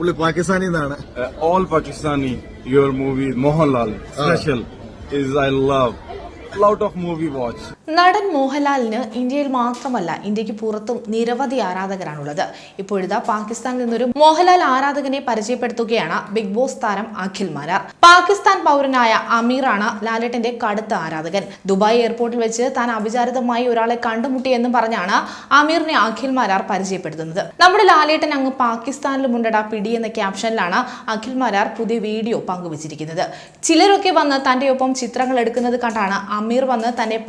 പുള്ളി പാകിസ്ഥാനിൽ നിന്നാണ് Uh, all Pakistani, your movie, Mohanlal, special, is I love. Lot of movie watch. നടൻ മോഹൻലാലിന് ഇന്ത്യയിൽ മാത്രമല്ല ഇന്ത്യയ്ക്ക് പുറത്തും നിരവധി ആരാധകരാണുള്ളത്. ഇപ്പോഴിതാ പാകിസ്ഥാനിൽ നിന്നൊരു മോഹൻലാൽ ആരാധകനെ പരിചയപ്പെടുത്തുകയാണ് ബിഗ് ബോസ് താരം അഖിൽ മാരാർ. പാകിസ്ഥാൻ പൗരനായ അമീറാണ് ലാലേട്ടന്റെ കടുത്ത ആരാധകൻ. ദുബായ് എയർപോർട്ടിൽ വെച്ച് താൻ അവിചാരിതമായി ഒരാളെ കണ്ടുമുട്ടിയെന്നും പറഞ്ഞാണ് അമീറിനെ അഖിൽ മാരാർ പരിചയപ്പെടുത്തുന്നത്. നമ്മുടെ ലാലേട്ടൻ അങ്ങ് പാകിസ്ഥാനിലുമുണ്ടടാ പിടി എന്ന ക്യാപ്ഷനിലാണ് അഖിൽ മാരാർ പുതിയ വീഡിയോ പങ്കുവച്ചിരിക്കുന്നത്. ചിലരൊക്കെ വന്ന് തന്റെ ഒപ്പം ചിത്രങ്ങൾ എടുക്കുന്നത് കണ്ടാണ് അമീർ വന്ന് തന്നെ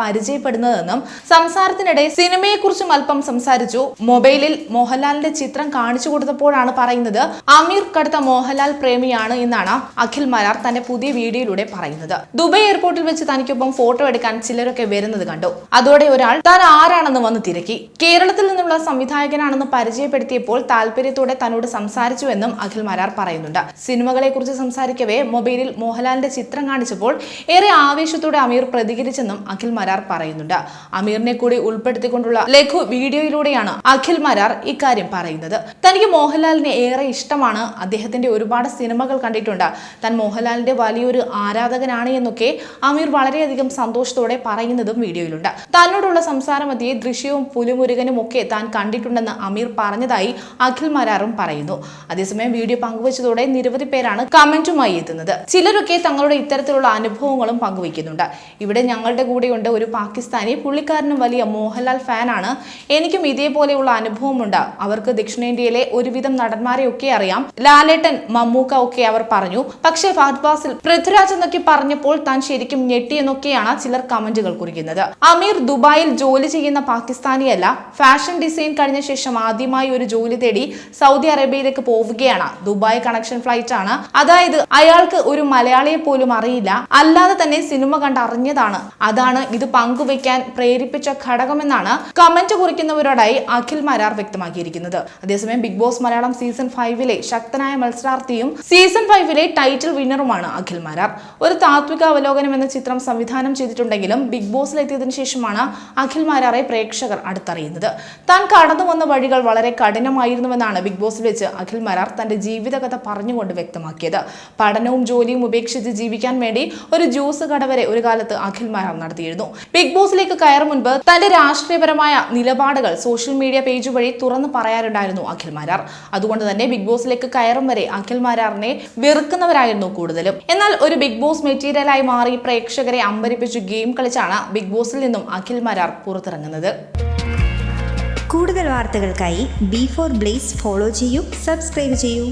പരിചയപ്പെടുന്നതെന്നും സംസാരത്തിനിടെ സിനിമയെക്കുറിച്ചും അല്പം സംസാരിച്ചു. മൊബൈലിൽ മോഹൻലാലിന്റെ ചിത്രം കാണിച്ചു കൊടുത്തപ്പോഴാണ് പറയുന്നത് അമീർ കടുത്ത മോഹൻലാൽ പ്രേമിയാണ് എന്നാണ് അഖിൽ മലാർ തന്റെ പുതിയ വീഡിയോയിലൂടെ പറയുന്നത്. ദുബായ് എയർപോർട്ടിൽ വെച്ച് തനിക്കൊപ്പം ഫോട്ടോ എടുക്കാൻ ചിലരൊക്കെ വരുന്നത് കണ്ടു. അതോടെ ഒരാൾ താൻ ആരാണെന്ന് വന്ന് തിരക്കി. കേരളത്തിൽ നിന്നുള്ള സംവിധായകനാണെന്ന് പരിചയപ്പെടുത്തിയപ്പോൾ താല്പര്യത്തോടെ തന്നോട് സംസാരിച്ചുവെന്നും അഖിൽ മലാർ പറയുന്നുണ്ട്. സിനിമകളെ കുറിച്ച് സംസാരിക്കവേ മൊബൈലിൽ മോഹൻലാലിന്റെ ചിത്രം കാണിച്ചപ്പോൾ ഏറെ ആവേശത്തോടെ അമീർ പ്രതികരിച്ചെന്നും അഖിൽ മരാർ പറയുന്നുണ്ട്. അമീറിനെ കൂടി ഉൾപ്പെടുത്തിക്കൊണ്ടുള്ള ലഘു വീഡിയോയിലൂടെയാണ് അഖിൽ മരാർ ഇക്കാര്യം പറയുന്നത്. തനിക്ക് മോഹൻലാലിനെ ഏറെ ഇഷ്ടമാണ്. അദ്ദേഹത്തിന്റെ ഒരുപാട് സിനിമകൾ കണ്ടിട്ടുണ്ട്. താൻ മോഹൻലാലിന്റെ വലിയൊരു ആരാധകനാണ് എന്നൊക്കെ അമീർ വളരെയധികം സന്തോഷത്തോടെ പറയുന്നതും വീഡിയോയിലുണ്ട്. തന്നോടുള്ള സംസാരമധ്യേ ദൃശ്യവും പുലിമുരുകനും ഒക്കെ താൻ കണ്ടിട്ടുണ്ടെന്ന് അമീർ പറഞ്ഞതായി അഖിൽ മരാറും പറയുന്നു. അതേസമയം വീഡിയോ പങ്കുവച്ചതോടെ നിരവധി പേരാണ് കമന്റുമായി എത്തുന്നത്. ചിലരൊക്കെ തങ്ങളുടെ ഇത്തരത്തിലുള്ള അനുഭവങ്ങളും പങ്കുവയ്ക്കുന്നുണ്ട്. ഇവിടെ ഞങ്ങളുടെ കൂടെയുണ്ട് ഒരു പാകിസ്ഥാനി പുള്ളിക്കാരനും വലിയ മോഹൻലാൽ ഫാനാണ്. എനിക്കും ഇതേപോലെയുള്ള അനുഭവമുണ്ട്. അവർക്ക് ദക്ഷിണേന്ത്യയിലെ ഒരുവിധം നടന്മാരെ ഒക്കെ അറിയാം. ലാലേട്ടൻ മമ്മൂക്ക ഒക്കെ അവർ പറഞ്ഞു. പക്ഷേ ഫഹദ് ഫാസിൽ പൃഥ്വിരാജ് എന്നൊക്കെ പറഞ്ഞപ്പോൾ താൻ ശരിക്കും ഞെട്ടി എന്നൊക്കെയാണ് ചിലർ കമന്റുകൾ കുറിക്കുന്നത്. അമീർ ദുബായിൽ ജോലി ചെയ്യുന്ന പാകിസ്ഥാനിയല്ല. ഫാഷൻ ഡിസൈൻ കഴിഞ്ഞ ശേഷം ആദ്യമായി ഒരു ജോലി തേടി സൗദി അറേബ്യയിലേക്ക് പോവുകയാണ്. ദുബായ് കണക്ഷൻ ഫ്ലൈറ്റ് ആണ്. അതായത് അയാൾക്ക് ഒരു മലയാളിയെ പോലും അറിയില്ല. അല്ലാതെ തന്നെ സിനിമ കണ്ട് അറിഞ്ഞതാണ് അതാണ് ഇത് പങ്കുവയ്ക്കാൻ പ്രേരിപ്പിച്ച ഘടകമെന്നാണ് കമന്റ് കുറിക്കുന്നവരോടായി അഖിൽ മരാർ വ്യക്തമാക്കിയിരിക്കുന്നത്. അതേസമയം ബിഗ് ബോസ് മലയാളം സീസൺ ഫൈവിലെ ശക്തനായ മത്സരാർത്ഥിയും സീസൺ ഫൈവിലെ ടൈറ്റിൽ വിന്നറുമാണ് അഖിൽ മരാർ. ഒരു താത്വിക അവലോകനം എന്ന ചിത്രം സംവിധാനം ചെയ്തിട്ടുണ്ടെങ്കിലും ബിഗ് ബോസിലെത്തിയതിനു ശേഷമാണ് അഖിൽ മാരാറെ പ്രേക്ഷകർ അടുത്തറിയുന്നത്. താൻ കടന്നു വന്ന വഴികൾ വളരെ കഠിനമായിരുന്നുവെന്നാണ് ബിഗ് ബോസിൽ വെച്ച് അഖിൽ മരാർ തന്റെ ജീവിതകഥ പറഞ്ഞുകൊണ്ട് വ്യക്തമാക്കിയത്. പഠനവും ജോലിയും ഉപേക്ഷിച്ച് ജീവിക്കാൻ വേണ്ടി ഒരു ജ്യൂസ് കട വരെ ഒരു കാലത്ത് അഖിൽ മരാർ നടത്തിയിരുന്നു. ബിഗ് ബോസിലേക്ക് കയറും മുൻപ് തന്റെ രാഷ്ട്രീയപരമായ നിലപാടുകൾ സോഷ്യൽ മീഡിയ പേജ് വഴി തുറന്നു പറയാറുണ്ടായിരുന്നു അഖിൽ മാരാർ. അതുകൊണ്ട് തന്നെ ബിഗ് ബോസിലേക്ക് കയറും വരെ അഖിൽ മാരാറിനെ വെറുക്കുന്നവരായിരുന്നു കൂടുതലും. എന്നാൽ ഒരു ബിഗ് ബോസ് മെറ്റീരിയലായി മാറി പ്രേക്ഷകരെ അമ്പരിപ്പിച്ചു ഗെയിം കളിച്ചാണ് ബിഗ് ബോസിൽ നിന്നും അഖിൽ മാരാർ പുറത്തിറങ്ങുന്നത്. കൂടുതൽ വാർത്തകൾക്കായി ബി ഫോർ ബ്ലേസ് ഫോളോ ചെയ്യൂ സബ്സ്ക്രൈബ് ചെയ്യൂ.